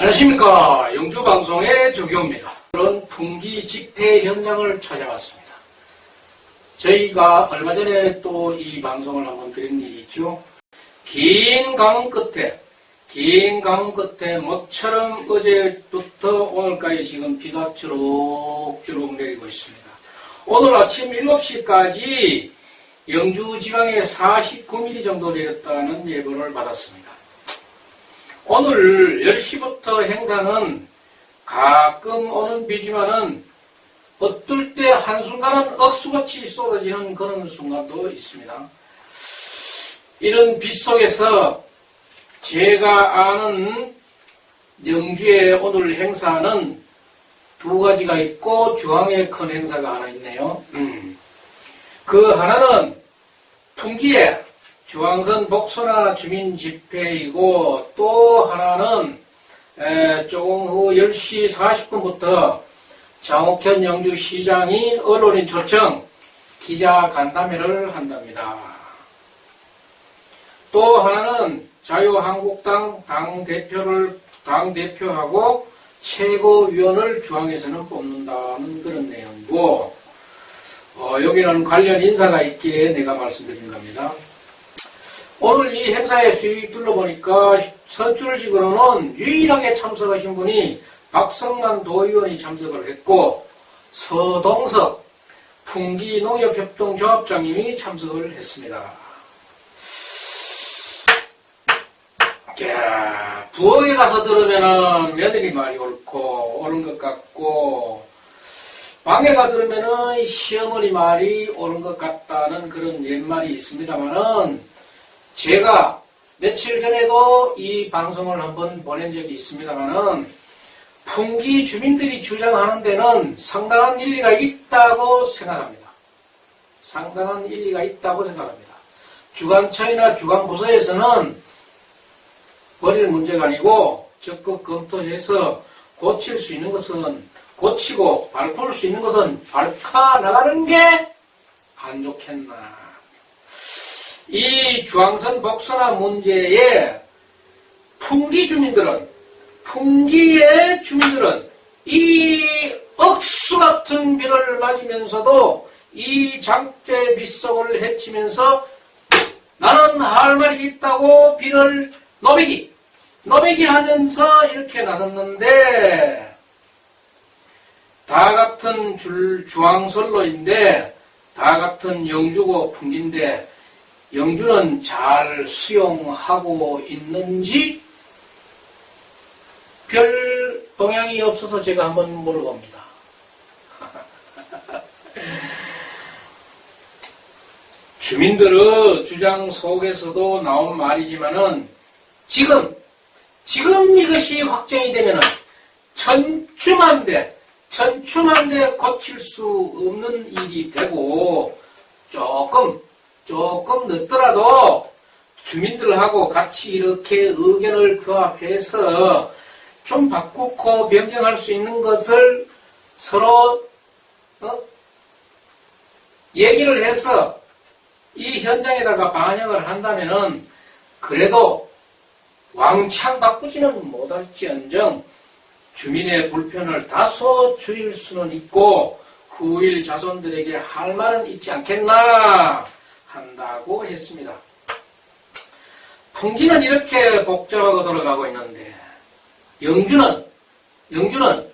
안녕하십니까. 영주방송의 조교입니다. 그런 풍기 집회 현장을 찾아왔습니다. 저희가 얼마 전에 또 이 방송을 한번 드린 일이 있죠. 긴 강원 끝에, 긴 강원 끝에 먹처럼 어제부터 오늘까지 지금 비가 주룩주룩 내리고 있습니다. 오늘 아침 7시까지 영주 지방에 49mm 정도 내렸다는 예보를 받았습니다. 오늘 10시부터 행사는 가끔 오는 비지만은 어떨 때 한순간은 억수같이 쏟아지는 그런 순간도 있습니다. 이런 빛 속에서 제가 아는 영주의 오늘 행사는 두 가지가 있고 중앙에 큰 행사가 하나 있네요. 음. 그 하나는 풍기에 중앙선 복선화 주민 집회이고 또 하나는 에, 조금 후 10시 40분부터 장옥현 영주시장이 언론인 초청 기자 간담회를 한답니다. 또 하나는 자유한국당 당대표를 당대표하고 최고위원을 중앙에서는 뽑는다는 그런 내용이고 어, 여기는 관련 인사가 있기에 내가 말씀드린 겁니다. 오늘 이 행사에 수익 둘러보니까 선출직으로는 유일하게 참석하신 분이 박성만 도의원이 참석을 했고 서동석 풍기농협협동조합장님이 참석을 했습니다. 야, 부엌에 가서 들으면은 며느리 말이 옳고 옳은 것 같고 방에 가 들으면은 시어머니 말이 옳은 것 같다는 그런 옛말이 있습니다만은 제가 며칠 전에도 이 방송을 한번 보낸 적이 있습니다만은 풍기 주민들이 주장하는 데는 상당한 일리가 있다고 생각합니다. 상당한 일리가 있다고 생각합니다. 주관처이나 주관부서에서는 버릴 문제가 아니고 적극 검토해서 고칠 수 있는 것은 고치고 바꿀 수 있는 것은 발카 나가는 게 안 좋겠나. 이 중앙선 복선화 문제에 풍기 주민들은 풍기의 주민들은 이 억수 같은 비를 맞으면서도 이 장대 밑속을 헤치면서 나는 할 말이 있다고 비를 노배기 노배기 하면서 이렇게 나섰는데 다 같은 줄 중앙선로인데 다 같은 영주고 풍기인데 영주는 잘 수용하고 있는지 별 동향이 없어서 제가 한번 물어봅니다. 주민들의 주장 속에서도 나온 말이지만은 지금 지금 이것이 확정이 되면은 천추만대 천추만대 고칠 수 없는 일이 되고 조금 조금 늦더라도 주민들하고 같이 이렇게 의견을 교합해서 좀 바꾸고 변경할 수 있는 것을 서로 어? 얘기를 해서 이 현장에다가 반영을 한다면은 그래도 왕창 바꾸지는 못할지언정 주민의 불편을 다소 줄일 수는 있고 후일 자손들에게 할 말은 있지 않겠나 한다고 했습니다. 풍기는 이렇게 복잡하고 돌아가고 있는데 영주는 영주는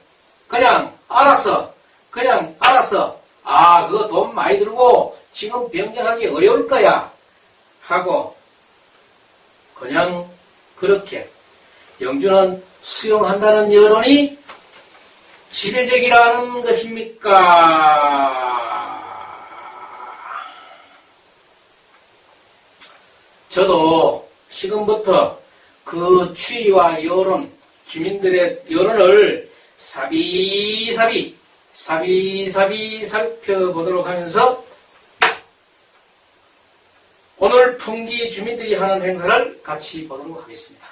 그냥 알아서 그냥 알아서 아 그거 돈 많이 들고 지금 변경하기 어려울 거야 하고 그냥 그렇게 영주는 수용한다는 여론이 지배적이라는 것입니까? 저도 지금부터 그 추이와 여론, 주민들의 여론을 사비사비, 사비사비 살펴보도록 하면서 오늘 풍기 주민들이 하는 행사를 같이 보도록 하겠습니다.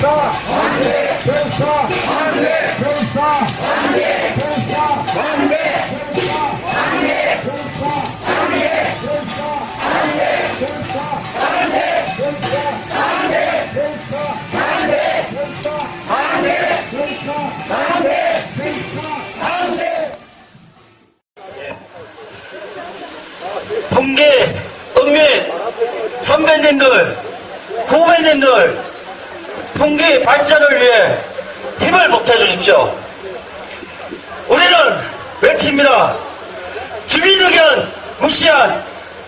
결사 결사 발전을 위해 힘을 보태 주십시오. 우리는 외칩니다. 주민 의견 무시한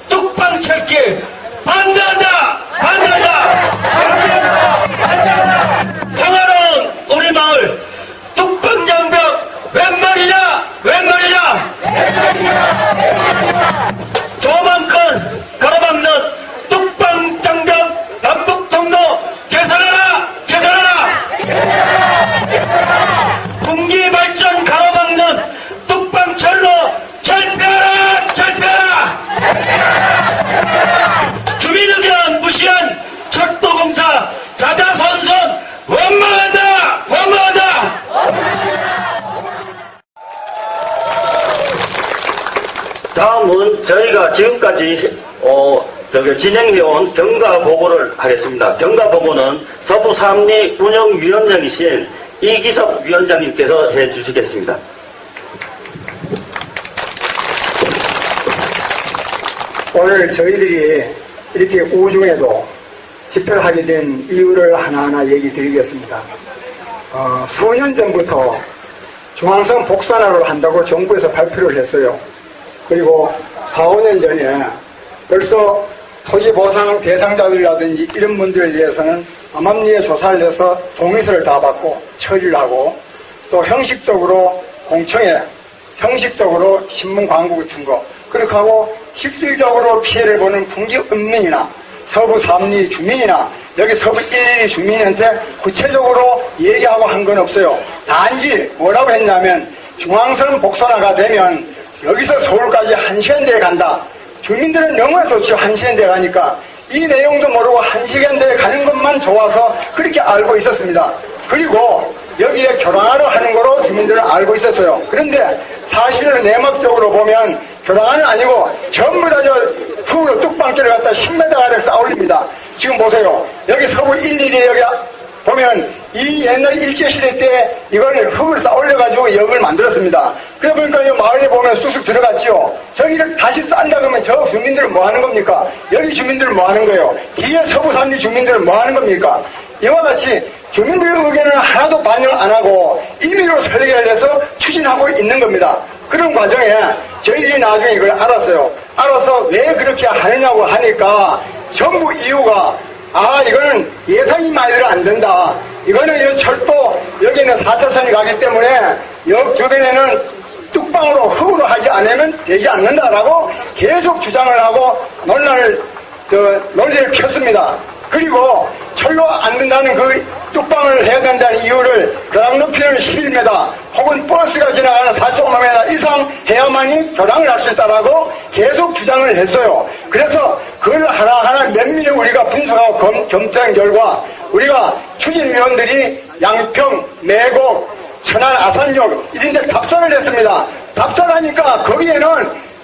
뚝방 철길 반대한다! 반대한다! 반대한다! 반대한다! 평화로운 우리 마을 뚝방 장벽 웬 말이냐! 웬 말이냐! 조만권 진행해온 경과 보고를 하겠습니다. 경과 보고는 서부 삼리 운영위원장이신 이기섭 위원장님께서 해주시겠습니다. 오늘 저희들이 이렇게 우중에도 집회를 하게 된 이유를 하나하나 얘기 드리겠습니다. 어, 수년 전부터 중앙선 복산화를 한다고 정부에서 발표를 했어요. 그리고 4, 5년 전에 벌써 토지 보상 대상자들이라든지 이런 분들에 대해서는 암암리에 조사를 해서 동의서를 다 받고 처리를 하고 또 형식적으로 공청회, 형식적으로 신문 광고 같은 거 그렇게 하고 실질적으로 피해를 보는 풍지 은민이나 서부 삼리 주민이나 여기 서부 112 주민한테 구체적으로 얘기하고 한 건 없어요. 단지 뭐라고 했냐면 중앙선 복선화가 되면 여기서 서울까지 한 시간대에 간다. 주민들은 너무나 좋죠. 한 시간대에 가니까. 이 내용도 모르고 한 시간대에 가는 것만 좋아서 그렇게 알고 있었습니다. 그리고 여기에 교량화를 하는 거로 주민들은 알고 있었어요. 그런데 사실은 내막적으로 보면 교량화는 아니고 전부 다 저 흙으로 뚝방길을 갖다 10m 가량 쌓아올립니다. 지금 보세요. 여기 서부 11이 여기 보면 이 옛날 일제시대 때 이걸 흙을 쌓아 올려가지고 역을 만들었습니다. 그래 보니까 이 마을에 보면 쑥쑥 들어갔죠. 저기를 다시 쌓는다 그러면 저 주민들은 뭐 하는 겁니까? 여기 주민들은 뭐 하는 거예요? 뒤에 서부 삼리 주민들은 뭐 하는 겁니까? 이와 같이 주민들의 의견을 하나도 반영 안 하고 임의로 설계를 해서 추진하고 있는 겁니다. 그런 과정에 저희들이 나중에 이걸 알았어요. 알아서 왜 그렇게 하느냐고 하니까 전부 이유가 아, 이거는 예산이 많이 들어 안 된다. 이거는 이 철도, 여기는 4차선이 가기 때문에 역 주변에는 뚝방으로 흙으로 하지 않으면 되지 않는다라고 계속 주장을 하고 논란을, 저, 논리를 폈습니다. 그리고 철로 안 된다는 그 뚝방을 해야 된다는 이유를 교량 높이는 11m 혹은 버스가 지나가는 4.5m 이상 해야만이 교량을 할 수 있다라고 계속 주장을 했어요. 그래서 그걸 하나하나 면밀히 우리가 분석하고 검, 검토한 결과 우리가 추진위원들이 양평, 매곡, 천안, 아산역 이런 데 답사를 했습니다. 답사하니까 거기에는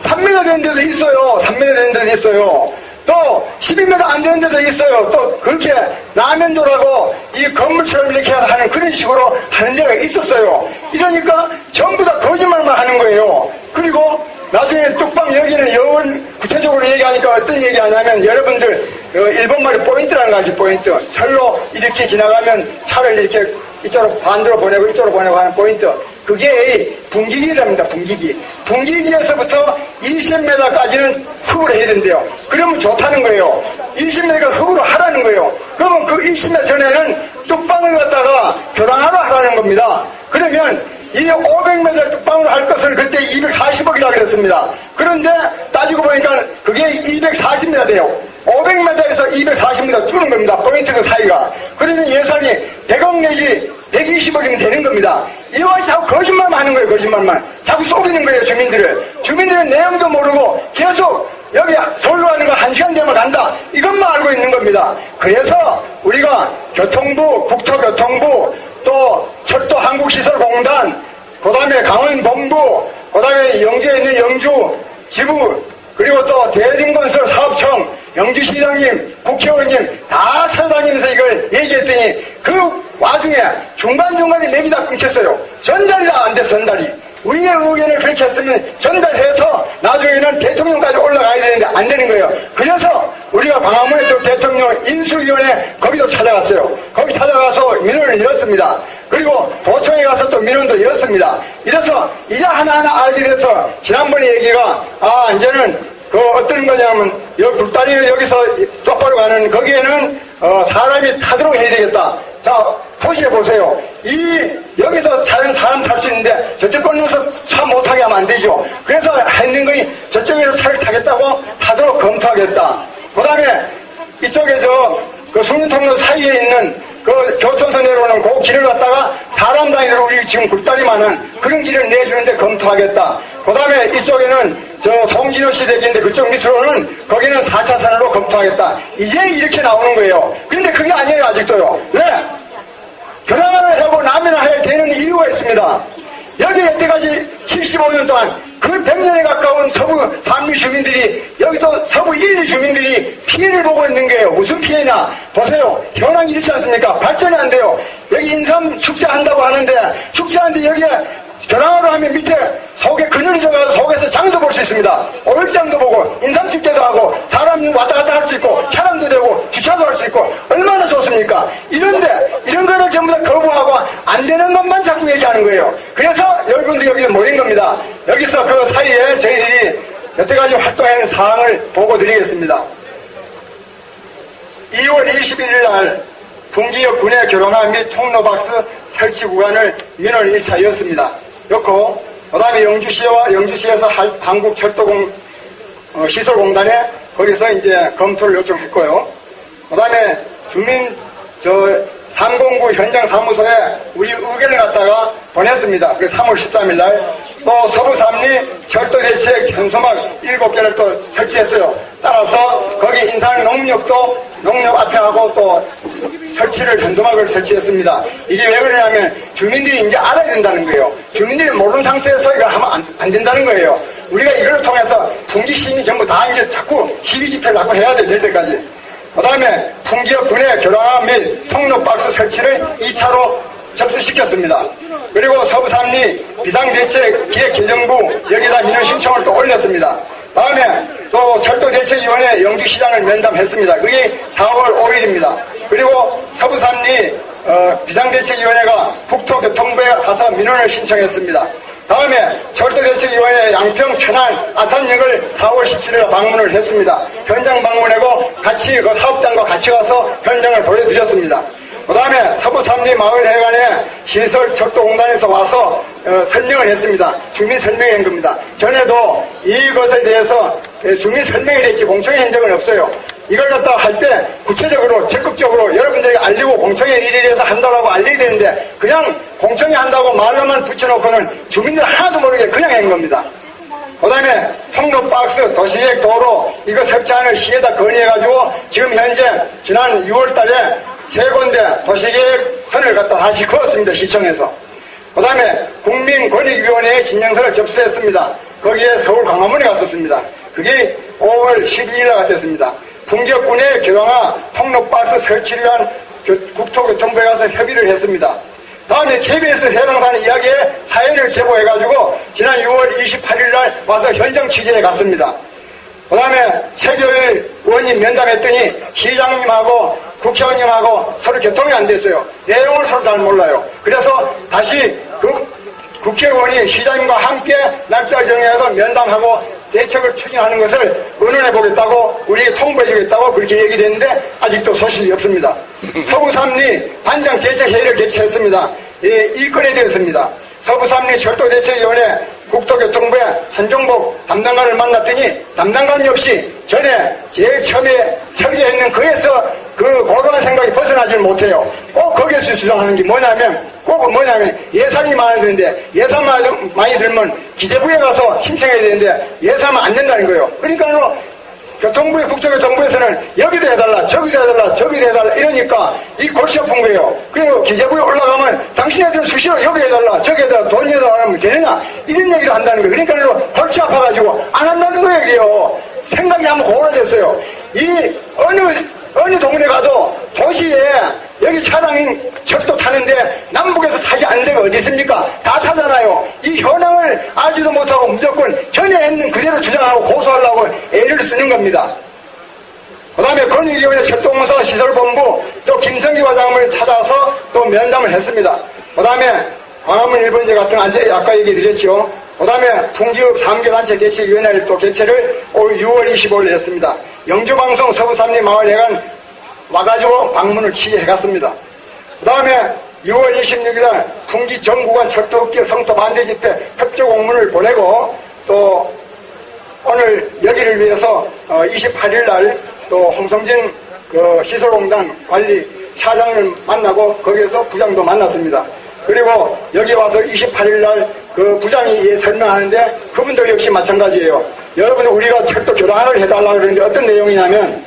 3m 되는 데도 있어요. 3m 되는 데도 있어요. 또 12m 안 되는 데도 있어요. 또 그렇게 라면조라고 이 건물처럼 이렇게 하는 그런 식으로 하는 데가 있었어요. 이러니까 전부 다 거짓말만 하는 거예요. 그리고 나중에 뚝방 여기는 여원 구체적으로 얘기하니까 어떤 얘기 하냐면 여러분들 어, 일본말이 포인트라는 거 알지 포인트. 철로 이렇게 지나가면 차를 이렇게 이쪽으로 반대로 보내고 이쪽으로 보내고 하는 포인트. 그게 분기기랍니다, 분기기. 분기기에서부터 20m까지는 흙으로 해야 된대요. 그러면 좋다는 거예요. 20m가 흙으로 하라는 거예요. 그러면 그 20m 전에는 뚝방을 갖다가 교량하러 하라는 겁니다. 그러면 이 500m 뚝방으로 할 것을 그때 240억이라고 그랬습니다. 그런데 따지고 보니까 그게 240m 돼요. 500m에서 240m 줄는 겁니다. 포인트 그 사이가. 그러면 예산이 100억 내지 120억이면 되는 겁니다. 이와 자꾸 거짓말만 하는 거예요, 거짓말만. 자꾸 속이는 거예요, 주민들을. 주민들은 내용도 모르고 계속 여기 서울로 가는 거 한 시간 되면 간다. 이것만 알고 있는 겁니다. 그래서 우리가 교통부, 국토교통부, 또 철도 한국시설공단, 그 다음에 강원본부, 그 다음에 영주에 있는 영주 지부, 그리고 또 대림건설 사업청, 영주시장님, 국회의원님 다 찾아다니면서 이걸 얘기했더니 그 와중에 중간중간에 맥이 다 끊겼어요. 전달이 다 안 돼, 전달이. 우리의 의견을 그렇게 했으면 전달해서 나중에는 대통령까지 올라가야 되는데 안 되는 거예요. 그래서 우리가 광화문에 또 대통령 인수위원회 거기도 찾아갔어요. 거기 찾아가서 민원을 열었습니다. 그리고 도청에 가서 또 민원도 열었습니다. 이래서 이제 하나하나 알게 돼서 지난번에 얘기가 아 이제는 그 어떤 거냐면 여기 불다리 여기서 똑바로 가는 거기에는 어, 사람이 타도록 해야 되겠다. 자 보시해 보세요. 이 여기서 차는 사람 탈 수 있는데 저쪽 건너서 차 못하게 하면 안 되죠. 그래서 했는 거니 저쪽에서 차를 타겠다고 타도록 검토하겠다. 그 다음에 이쪽에 저그 수문통로 사이에 있는 그 교촌서 내려오는 그 길을 갖다가 사람 다니도록 우리 지금 굴다리 많은 그런 길을 내주는데 검토하겠다. 그 다음에 이쪽에는 저 송진호 씨 댁인데 그쪽 밑으로는 거기는 4차선으로 검토하겠다. 이제 이렇게 나오는 거예요. 근데 그게 아니에요, 아직도요. 왜? 결혼을 하고 남이나 해야 되는 이유가 있습니다. 여기 여태까지 75년 동안 그 100년에 가까운 서부 산미 주민들이 여기도 서부 1, 2 주민들이 피해를 보고 있는 거예요. 무슨 피해냐? 보세요. 현황이 이렇지 않습니까? 발전이 안 돼요. 여기 인삼 축제한다고 하는데 축제하는데 여기에 전화로 하면 밑에 속에 그늘이 져가서 속에서 장도 볼 수 있습니다. 올장도 보고 인삼축제도 하고 사람 왔다 갔다 할 수 있고 차량도 되고 주차도 할 수 있고 얼마나 좋습니까? 이런데 이런 거를 전부 다 거부하고 안 되는 것만 자꾸 얘기하는 거예요. 그래서 여러분들 여기 모인 겁니다. 여기서 그 사이에 저희들이 여태까지 활동하는 사항을 보고 드리겠습니다. 2월 21일 날 분기역 군의 교량화 및 통로박스 설치 구간을 민원 1차 였습니다. 였고 그 다음에 영주시와 영주시에서 할- 한국철도공 어, 시설공단에 거기서 이제 검토를 요청했고요. 그 다음에 주민 저 309 현장 사무소에 우리 의견을 갖다가 보냈습니다. 그 3월 13일 날. 또 서부 삼리 철도 대책 현수막 7개를 또 설치했어요. 따라서 거기 인산 농협도 농협 앞에 하고 또 설치를 현수막을 설치했습니다. 이게 왜 그러냐면 주민들이 이제 알아야 된다는 거예요. 주민들이 모르는 상태에서 이걸 하면 안, 안 된다는 거예요. 우리가 이걸 통해서 분기 시민이 전부 다 이제 자꾸 시비 집회를 자꾸 해야 돼, 될 때까지. 그 다음에 풍지역 군의 교량화 및 통로 박스 설치를 2차로 접수시켰습니다. 그리고 서부삼리 비상대책 기획재정부 여기다 민원 신청을 또 올렸습니다. 다음에 또 철도대책위원회 영주시장을 면담했습니다. 그게 4월 5일입니다. 그리고 서부삼리 어, 비상대책위원회가 국토교통부에 가서 민원을 신청했습니다. 다음에 철도대책위원회 양평, 천안, 아산역을 4월 17일 방문을 했습니다. 현장 방문하고 같이 그 사업장과 같이 가서 현장을 보여드렸습니다. 그 다음에 서부 삼리 마을 해관에 시설 철도공단에서 와서 어, 설명을 했습니다. 주민 설명한 겁니다. 전에도 이것에 대해서 예, 주민 설명이 됐지 공청회 한 적은 없어요. 이걸 갖다 할 때 구체적으로 적극적으로 여러분들에게 알리고 공청회 대해서 한다고 알려야 되는데 그냥 공청회 한다고 말로만 붙여놓고는 주민들 하나도 모르게 그냥 한 겁니다. 그 다음에 통로 박스, 도시계획 도로 이거 설치하는 시에다 건의해가지고 지금 현재 지난 6월 달에 세 군데 도시계획 선을 갖다 다시 그었습니다. 시청에서. 그 다음에 국민권익위원회에 진정서를 접수했습니다. 거기에 서울 광화문에 갔었습니다. 그게 5월 12일 날 갔었습니다. 풍격군의 교량화 통로박스 설치를 위한 교- 국토교통부에 가서 협의를 했습니다. 다음에 KBS 해당 사안 이야기에 사연을 제보해가지고 지난 6월 28일 날 와서 현장 취재에 갔습니다. 그 다음에 최교일 의원님 면담했더니 시장님하고 국회의원님하고 서로 교통이 안 됐어요. 내용을 서로 잘 몰라요. 그래서 다시 그 국회의원이 시장님과 함께 날짜를 정해서 면담하고 대책을 추진하는 것을 의논해 보겠다고 우리에게 통보해 주겠다고 그렇게 얘기했는데 아직도 소식이 없습니다. 서구 삼리 반장 대책회의를 개최했습니다. 이, 이 건에 대해서입니다. 서부 삼리 철도대책위원회 국토교통부의 선종복 담당관을 만났더니 담당관 역시 전에 제일 처음에 설계했는 거에서 그 고도한 생각이 벗어나질 못해요. 꼭 거기에서 주장하는 게 뭐냐면 꼭 뭐냐면 예산이 많아야 되는데 예산 많이, 들면 기재부에 가서 신청해야 되는데 예산은 안 된다는 거예요. 그러니까 교통부의 국토교통부에서는 여기도 해달라 저기를 해달라, 저기를 해달라 이러니까 이 골치 아픈 거예요. 그리고 기재부에 올라가면 당신네들 수시로 여기 해달라, 저기 해달라, 돈 해달라 하면 되느냐 이런 얘기를 한다는 거예요. 그러니까 골치 아파가지고 안 한다는 거예요. 생각이 한번 고갈됐어요. 이 어느 어느 동네 가도 도시에 여기 차량이 철도 타는데 남북에서 타지 않는 데가 어디 있습니까? 다 타잖아요. 이 현황을 알지도 못하고 무조건 전에 있는 그대로 주장하고 고소하려고 애를 쓰는 겁니다. 그 다음에 건의기원회 철도공사 시설본부 또 김성기 과장을 찾아서 또 면담을 했습니다. 그 다음에 광화문 1번지 같은 안제 아까 얘기 드렸죠. 그 다음에 풍기읍 3교단체 개최위원회를 또 개최를 올 6월 25일 했습니다. 영주방송 서부삼리 마을회관 와가지고 방문을 취재해갔습니다. 그 다음에 6월 26일 풍기 전구간 철도업계 성도 반대 집회 협조 공문을 보내고 또 오늘 여기를 위해서 28일 날 또 홍성진 그 시설공단 관리 차장을 만나고 거기에서 부장도 만났습니다. 그리고 여기 와서 28일 날 그 부장이 예, 설명하는데 그분들 역시 마찬가지예요. 여러분 우리가 철도 교단을 해달라고 그러는데 어떤 내용이냐면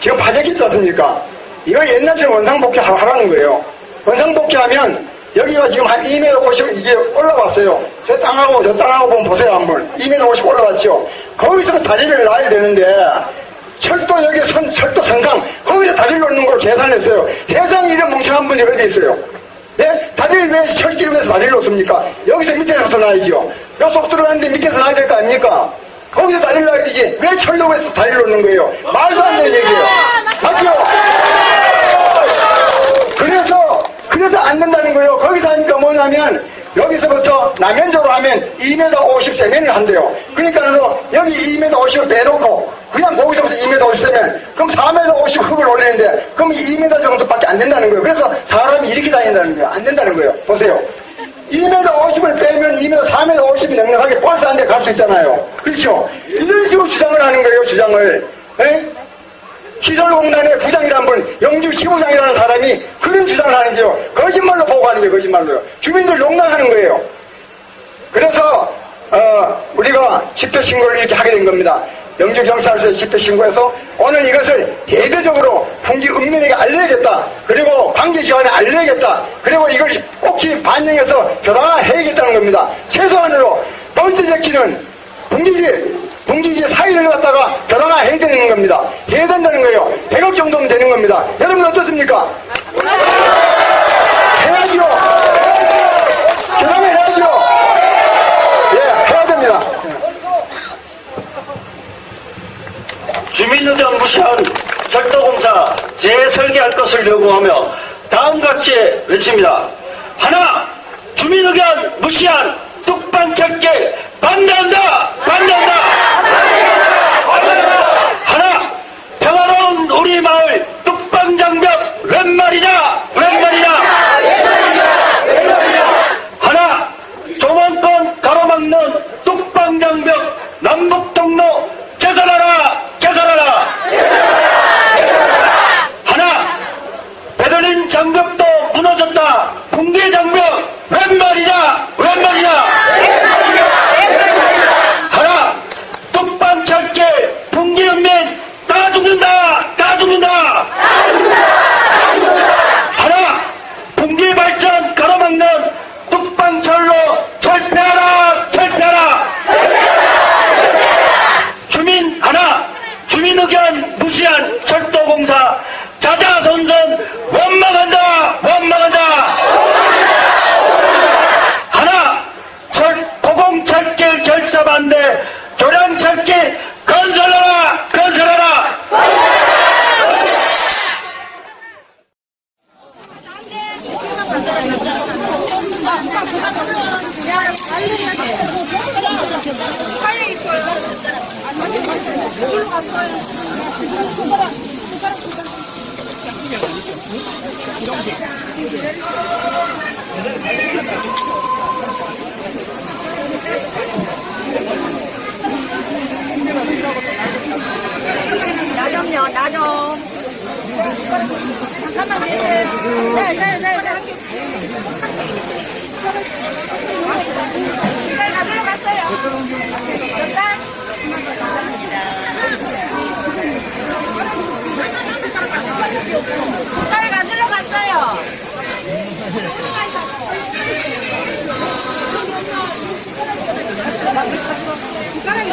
지금 파재기 있지 않습니까? 이거 옛날처럼 원상복귀 하라는 거예요. 원상복귀하면 여기가 지금 한 2m 50 이게 올라왔어요. 저 땅하고 저 땅하고 보면 보세요 한번. 2m 50 올라왔죠. 거기서 다리를 놔야 되는데 철도 여기 선 철도 선상 거기서 다리를 놓는 걸 계산했어요. 세상 이런 멍청한 분이 어디 있어요? 네? 다리를 왜 위해서 다리를 놓습니까? 여기서 밑에서부터 놔야죠. 뼈속 들어가는데 밑에서 놔야 될 거 아닙니까? 거기서 다리를 놔야 되지. 왜 철로에서 다리를 놓는 거예요? 말도 안 되는 얘기예요. 맞죠? 그래서, 그래서 안 된다는 거예요. 거기서 하니까 뭐냐면, 여기서부터 남현조로 하면 2m 50 세면을 한대요. 그러니까 여기 2m 50을 빼놓고, 그냥 거기서부터 2m 50 세면, 그럼 4m 50 흙을 올리는데, 그럼 2m 정도밖에 안 된다는 거예요. 그래서 사람이 이렇게 다닌다는 거예요. 안 된다는 거예요. 보세요. 2m 50을 빼면 2m, 4m 50이 넉넉하게 버스 한 대 갈 수 있잖아요. 그렇죠? 이런 식으로 주장을 하는 거예요, 주장을. 에? 시설공단의 부장이란 분, 영주 시부장이라는 사람이 그런 주장을 하는 게요. 거짓말로 보고하는 거예요, 거짓말로요. 주민들 농락하는 거예요. 그래서, 어, 우리가 집회 신고를 이렇게 하게 된 겁니다. 영주경찰서에 집회 신고해서 오늘 이것을 대대적으로 풍기 읍면에게 알려야겠다. 그리고 관계기관에 알려야겠다. 그리고 이걸 꼭히 반영해서 교란해야겠다는 겁니다. 최소한으로 번째 제키는 풍기기 분기기 사이를 갖다가 결혼해야 되는 겁니다. 해야 된다는 거예요. 100억 정도면 되는 겁니다. 여러분 어떻습니까? 해야죠. 결혼해야죠. 예, 해야 됩니다. 주민의견 무시한 철도공사 재설계할 것을 요구하며 다음같이 외칩니다. 하나, 주민의견 무시한 뚝방철계 반대한다! 반대한다! 하나, 평화로운 우리 마을 뚝방장벽 웬 말이냐? 웬 말이냐? 하나, 조만권 가로막는 뚝방장벽 남북통로 개선하라! 개선하라! 하나, 베를린 장벽도 무너졌다! 붕괴 장벽 웬 말이냐? 웬 말이냐? 하나, 뚝방철계 붕괴연맹 다 죽는다! 다 죽는다! 하나, 붕괴발전 가로막는 뚝방철로 철폐하라! 철폐하라! 주민 하나, 주민 의견 무시한 철도공사 자자손손 원망한다! 원망한다! 하나, 철, 도공철길 결사 반대, 교량철길 건설하라! 건설하라! 차에 있어요. 나 좀요, 나 좀. 잠깐만 계세요. 네, 네, 네. 딸 가지러 갔어요. 숟가락이